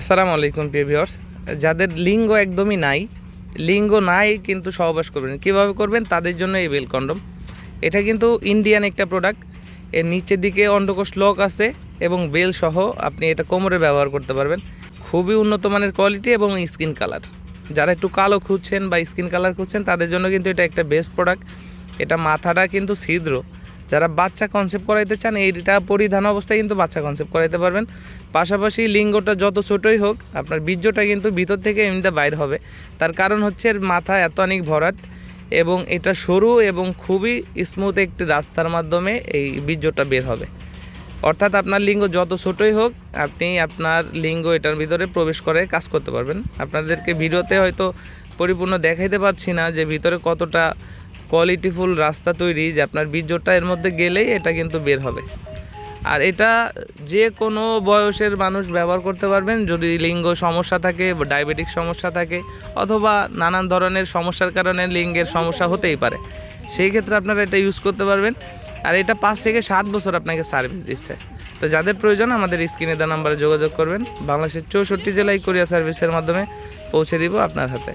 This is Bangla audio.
আসসালামু আলাইকুম, প্রিয় ভিউয়ার্স। যাদের লিঙ্গ একদমই নাই, লিঙ্গ নাই কিন্তু সহবাস করবেন। কীভাবে করবেন? তাদের জন্য এই বেল কন্ডম। এটা কিন্তু ইন্ডিয়ান একটা প্রোডাক্টের নিচের দিকে অন্ডকোষ লক আছে এবং বেল সহ আপনি এটা কোমরে ব্যবহার করতে পারবেন। খুবই উন্নত মানের কোয়ালিটি এবং স্কিন কালার যারা একটু কালো খুঁজছেন বা স্কিন কালার খুঁজছেন, তাদের জন্য কিন্তু এটা একটা বেস্ট প্রোডাক্ট এটা মাথাটা কিন্তু ছিদ্র। যারা বাচ্চা কনসেপ্ট করাইতে চান, এইটা পরিধান অবস্থায় কিন্তু বাচ্চা কনসেপ্ট করাইতে পারবেন। পাশাপাশি লিঙ্গটা যত ছোটই হোক, আপনার বীর্যটা কিন্তু ভিতর থেকে এমনিতে বাইর হবে। তার কারণ হচ্ছে এর মাথা এত অনেক ভরাট এবং এটা সরু এবং খুবই স্মুথ একটি রাস্তার মাধ্যমে এই বীর্যটা বের হবে। অর্থাৎ আপনার লিঙ্গ যত ছোটই হোক, আপনি আপনার লিঙ্গ এটার ভিতরে প্রবেশ করে কাজ করতে পারবেন। আপনাদেরকে ভিডিওতে হয়তো পরিপূর্ণ দেখাইতে পারছি না যে ভিতরে কতটা কোয়ালিটিফুল রাস্তা তৈরি যে আপনার বীর্যটা এর মধ্যে গেলেই এটা কিন্তু বের হবে। আর এটা যে কোনো বয়সের মানুষ ব্যবহার করতে পারবেন, যদি লিঙ্গ সমস্যা থাকে, ডায়াবেটিক সমস্যা থাকে, অথবা নানান ধরনের সমস্যার কারণে লিঙ্গের সমস্যা হতেই পারে। সেই ক্ষেত্রে আপনারা এটা ইউজ করতে পারবেন। আর এটা পাঁচ থেকে সাত বছর আপনাকে সার্ভিস দিচ্ছে। তো যাদের প্রয়োজন আমাদের স্ক্রিনে দেওয়া নাম্বারে যোগাযোগ করবেন। বাংলাদেশের চৌষট্টি জেলায় কোরিয়া সার্ভিসের মাধ্যমে পৌঁছে দিব আপনার হাতে।